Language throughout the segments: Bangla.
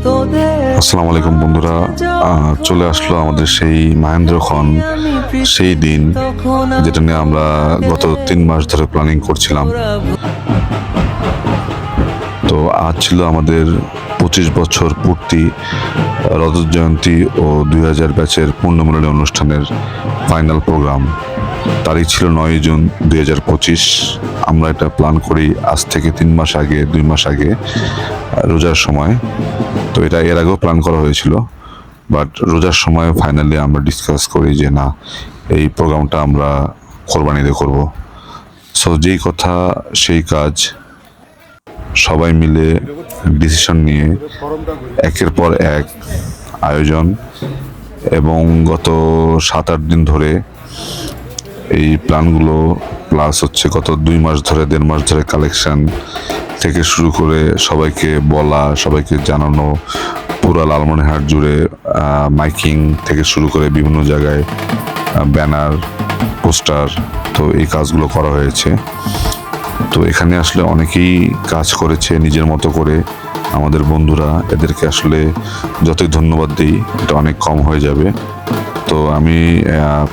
আসসালামু আলাইকুম, বন্ধুরা। চলে আসলো আমাদের সেই মাহেন্দ্র খন, সেই দিন যেটা নিয়ে আমরা গত তিন মাস ধরে প্ল্যানিং করছিলাম। তো আজ ছিল আমাদের পঁচিশ বছর পূর্তি, রজত জয়ন্তী ও দুই হাজার ব্যাচের পূর্ণমিলনী অনুষ্ঠানের ফাইনাল প্রোগ্রাম তারিখ ছিল নয় জুন দুই হাজার পঁচিশ। আমরা এটা প্ল্যান করি আজ থেকে তিন মাস আগে, দুই মাস আগে। রোজার সময়। তো এটা এর আগেও প্ল্যান করা হয়েছিল। বাট রোজার সময় ফাইনালি আমরা ডিসকাস করি যে না, এই প্রোগ্রামটা আমরা কোরবানিতে করব। সো যেই কথা, সেই কাজ সবাই মিলে ডিসিশন নিয়ে একের পর এক আয়োজন এবং গত সাত আট দিন ধরে এই প্ল্যানগুলো প্লাস হচ্ছে গত দুই মাস ধরে, দেড় মাস ধরে কালেকশন থেকে শুরু করে সবাইকে বলা, সবাইকে জানানো, পুরা লালমনিরহাট জুড়ে মাইকিং থেকে শুরু করে বিভিন্ন জায়গায় ব্যানার, পোস্টার, তো এই কাজগুলো করা হয়েছে। তো এখানে আসলে অনেকেই কাজ করেছে নিজের মতো করে, আমাদের বন্ধুরা এদেরকে আসলে যতই ধন্যবাদ দিই, এটা অনেক কম হয়ে যাবে। তো আমি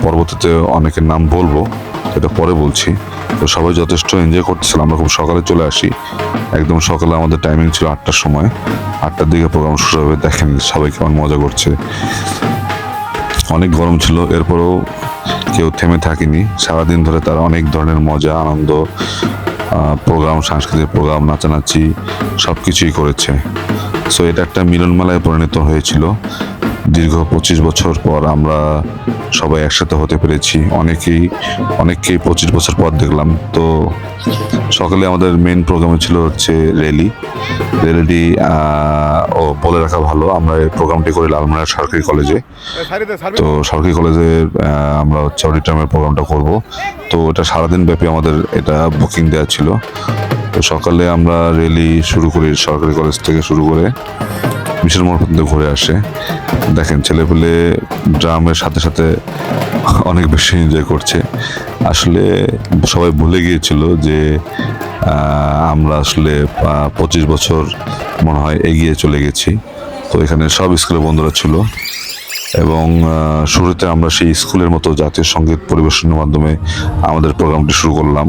পরবর্তীতে অনেকের নাম বলব। এটা পরে বলছি। তো সবাই যথেষ্ট এনজয় করতেছিলাম আমরা খুব সকালে চলে আসি। একদম সকালে আমাদের টাইমিং ছিল আটটার সময়। আটটার দিকে প্রোগ্রাম শুরু হবে। দেখেন সবাই কেমন মজা করছে। অনেক গরম ছিল। এরপরেও কেউ থেমে থাকেনি। সারাদিন ধরে তারা অনেক ধরনের মজা, আনন্দ প্রোগ্রাম সাংস্কৃতিক প্রোগ্রাম নাচানাচি সব কিছুই করেছে। সো এটা একটা মিলন মেলায় পরিণত হয়েছিল। দীর্ঘ পঁচিশ বছর পর আমরা সবাই একসাথে হতে পেরেছি। অনেকেই অনেককেই পঁচিশ বছর পর দেখলাম। তো সকালে আমাদের মেন প্রোগ্রামে ছিল হচ্ছে র্যালি র্যালিটি ও বলে রাখা ভালো। আমরা এই প্রোগ্রামটি করি লালমনিরহাট সরকারি কলেজে তো সরকারি কলেজে আমরা হচ্ছে অডিটোরিয়ামের প্রোগ্রামটা করব। তো এটা সারাদিন ব্যাপী আমাদের এটা বুকিং দেওয়া ছিল। তো সকালে আমরা র্যালি শুরু করি সরকারি কলেজ থেকে শুরু করে। মিশন মোড় পর্যন্ত ঘুরে আসে। দেখেন ছেলেপেলে ড্রামের সাথে সাথে অনেক বেশি এনজয় করছে। আসলে সবাই ভুলে গিয়েছিল যে আমরা আসলে পঁচিশ বছর মনে হয় এগিয়ে চলে গেছি। তো এখানে সব স্কুলের বন্ধুরা ছিল এবং শুরুতে আমরা সেই স্কুলের মতো জাতীয় সংগীত পরিবেশনের মাধ্যমে আমাদের প্রোগ্রামটি শুরু করলাম।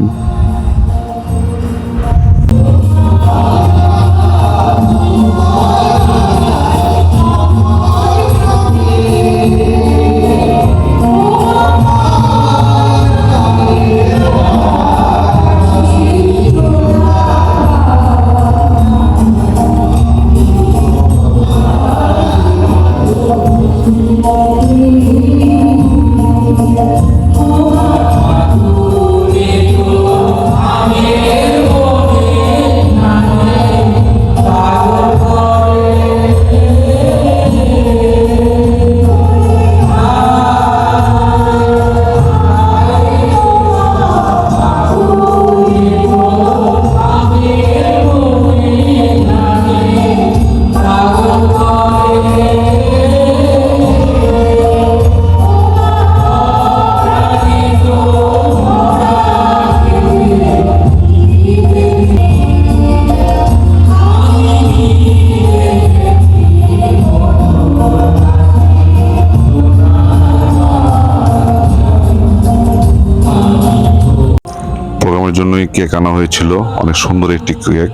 কেক আনা হয়েছিল। অনেক সুন্দর একটি কেক।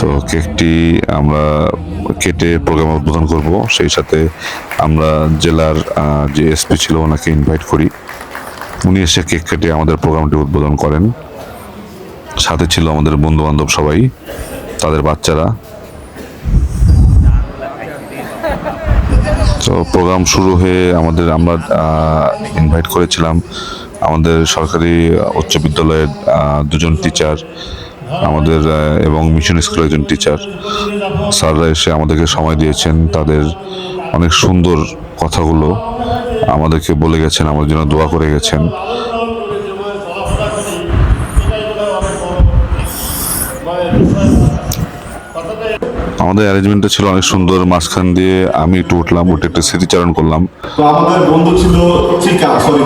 তো কেকটি আমরা কেটে প্রোগ্রাম উদ্বোধন করব। সেই সাথে আমরা জেলার যে এসপি ছিল ওনাকে ইনভাইট করি। উনি এসে কেক কেটে আমাদের প্রোগ্রামটি উদ্বোধন করেন। সাথে ছিল আমাদের বন্ধু বান্ধব সবাই, তাদের বাচ্চারা। তো প্রোগ্রাম শুরু হয়ে আমাদের আমরা ইনভাইট করেছিলাম। আমাদের সরকারি উচ্চ বিদ্যালয়ের দুজন টিচার আমাদের এবং মিশন স্কুলের একজন টিচার স্যাররা এসে আমাদেরকে সময় দিয়েছেন, তাদের অনেক সুন্দর কথাগুলো আমাদেরকে বলে গেছেন, আমাদের জন্য দোয়া করে গেছেন। আমাদের অ্যারেঞ্জমেন্টটা ছিল অনেক সুন্দর, মাঝখান দিয়ে আমি একটু উঠলাম, উঠে একটু স্মৃতিচারণ করলাম। তো আমাদের বন্ধু ছিল চিকা সরি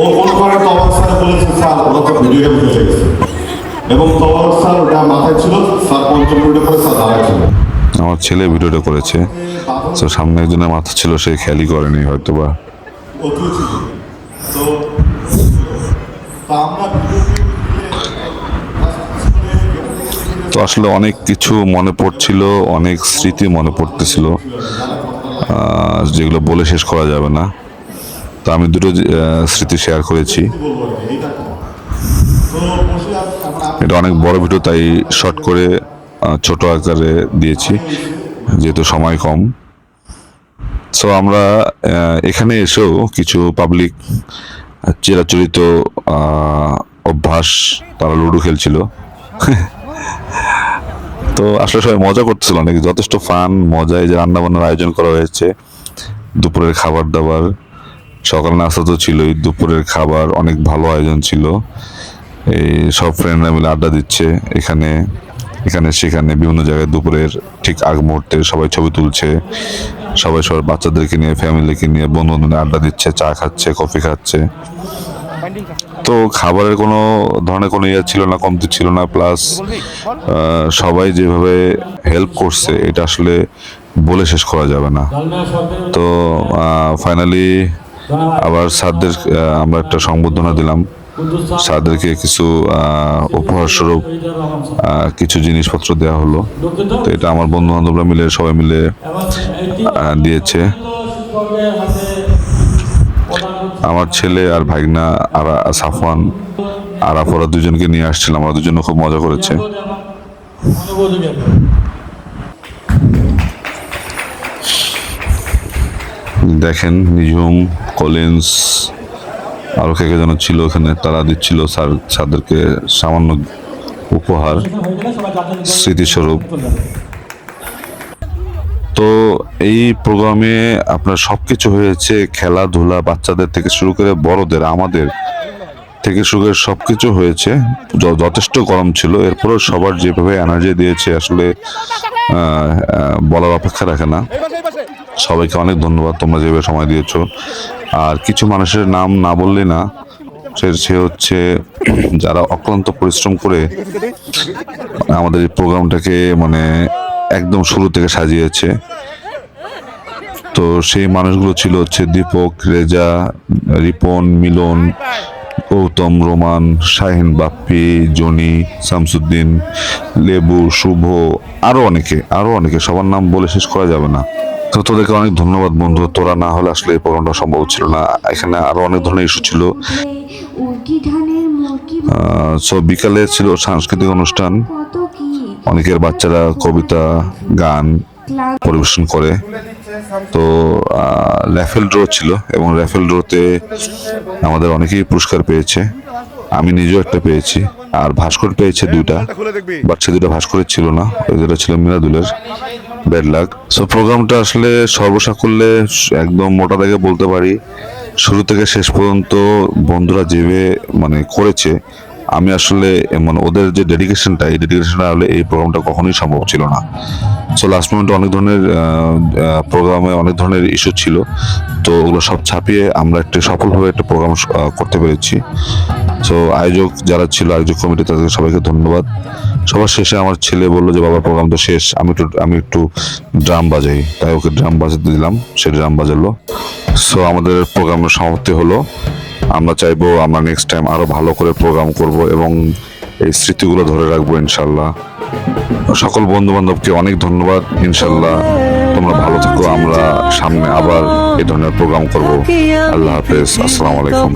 ও কোন করে তবক স্যার বলেছে স্যার ওরা তো ভিডিও গেম খেলে গেছে। এবং তবক স্যার ওটা মাথায় ছিল স্যার পঞ্চম মিনিটে করে স্যার দাঁড়ায় আমার ছেলে ভিডিওটা করেছে। তো সামনে একজনের মাথা ছিল সে খেয়ালই করেনি হয়তো বা তো আসলে অনেক কিছু মনে পড়ছিল অনেক স্মৃতি মনে পড়তেছিল। যেগুলো বলে শেষ করা যাবে না। তো আমি দুটো স্মৃতি শেয়ার করেছি। এটা অনেক বড় ভিডিও তাই শর্ট করে ছোট আকারে দিয়েছি, যেহেতু সময় কম। সো আমরা এখানে এসেও কিছু পাবলিক চিরাচরিত অভ্যাস, তারা লুডো খেলছিল। তো আসলে সবাই মজা করতেছিল অনেক, যথেষ্ট ফান মজায় যে রান্নাবান্নার আয়োজন করা হয়েছে, দুপুরের খাবার দাবার। সকাল নাস্তা তো ছিলই, দুপুরের খাবার, অনেক ভালো আয়োজন ছিল। এই সব ফ্রেন্ডরা মিলে আড্ডা দিচ্ছে, এখানে এখানে, সেখানে, বিভিন্ন জায়গায় দুপুরের ঠিক আগ মুহূর্তে সবাই ছবি তুলছে। সবাই সবার বাচ্চাদেরকে নিয়ে ফ্যামিলিকে নিয়ে বন্ধু বান্ধব আড্ডা দিচ্ছে, চা খাচ্ছে কফি খাচ্ছে। তো খাবারের কোনো ধরনের কোনো ইয়ে ছিল না, কমতি ছিল না প্লাস সবাই যেভাবে হেল্প করছে, এটা আসলে বলে শেষ করা যাবে না। তো ফাইনালি আবার স্যারদের আমরা একটা সংবর্ধনা দিলাম। স্যারদেরকে কিছু উপহার স্বরূপ কিছু জিনিসপত্র দেওয়া হলো। তো এটা আমার বন্ধু বান্ধবরা মিলে, সবাই মিলে দিয়েছে। আমার ছেলে আর ভাগনা, আর সাফওয়ান, আর ওরা দুজনকে নিয়ে আসছিলাম। আমরা দুজনে খুব মজা করেছে। দেখেন, নিঝুম কলিন্স আরও কে কে যেন ছিল ওখানে, তারা দিচ্ছিল স্যার, স্যারদেরকে সামান্য উপহার, স্মৃতিস্বরূপ। তো এই প্রোগ্রামে আপনার সব কিছু হয়েছে, খেলাধুলা বাচ্চাদের থেকে শুরু করে বড়দের, আমাদের থেকে শুরু করে সব কিছু হয়েছে যথেষ্ট গরম ছিল, এরপরেও সবার যেভাবে এনার্জি দিয়েছে, আসলে বলার অপেক্ষা রাখে না। সবাইকে অনেক ধন্যবাদ, তোমরা যেভাবে সময় দিয়েছ। আর কিছু মানুষের নাম না বললে না, সে হচ্ছে যারা অক্লান্ত পরিশ্রম করে আমাদের এই প্রোগ্রামটাকে মানে একদম শুরু থেকে সাজিয়েছে। তো সেই মানুষগুলো ছিল হচ্ছে দীপক, রেজা, রিপন, মিলন, গৌতম, রোমান, শাহিন, বাপ্পি, জনি, শামসুদ্দিন, লেবু, শুভ আরও অনেকে আরও অনেকে, সবার নাম বলে শেষ করা যাবে না। তো তোদেরকে অনেক ধন্যবাদ বন্ধু। তোরা না হলে আসলে এই প্রোগ্রামটা সম্ভব ছিল না। এখানে আরও অনেক ধরনের ইস্যু ছিল। সো বিকালে ছিল সাংস্কৃতিক অনুষ্ঠান। অনেকের বাচ্চারা কবিতা গান পরিবেশন করে। তো র্যাফেল ড্র ছিল এবং র্যাফেল ড্রতে আমাদের অনেকেই পুরস্কার পেয়েছে। আমি নিজেও একটা পেয়েছি। আর ভাস্কর পেয়েছে দুইটা বাট সে দুটো ভাস্করের ছিল না। ওই দুটো ছিল মিরাদুলের। ব্যাড লাক সো প্রোগ্রামটা আসলে সর্বসাকুল্যে একদম মোটা দেখে বলতে পারি। শুরু থেকে শেষ পর্যন্ত বন্ধুরা যেভাবে মানে করেছে আমি আসলে মানে ওদের যে ডেডিকেশনটা এই ডেডিকেশনটা হলে এই প্রোগ্রামটা কখনোই সম্ভব ছিল না। সো লাস্ট মোমেন্টে অনেক ধরনের প্রোগ্রামে অনেক ধরনের ইস্যু ছিল। তো ওগুলো সব ছাপিয়ে আমরা একটা সফলভাবে একটা প্রোগ্রাম করতে পেরেছি। সো আয়োজক যারা ছিল, আয়োজক কমিটি তাদেরকে সবাইকে ধন্যবাদ। সবার শেষে আমার ছেলে বলল যে, বাবা প্রোগ্রাম তো শেষ, আমি একটু আমি একটু ড্রাম বাজাই। তাই ওকে ড্রাম বাজাতে দিলাম, সে ড্রাম বাজালো। সো আমাদের প্রোগ্রামের সমাপ্তি হলো। আমরা চাইব আমরা নেক্সট টাইম আরও ভালো করে প্রোগ্রাম করব এবং এই স্মৃতিগুলো ধরে রাখব ইনশাল্লাহ। সকল বন্ধু বান্ধবকে অনেক ধন্যবাদ, ইনশাল্লাহ। তোমরা ভালো থাকো, আমরা সামনে আবার এ ধরনের প্রোগ্রাম করব। আল্লাহ হাফেজ, আসসালামু আলাইকুম।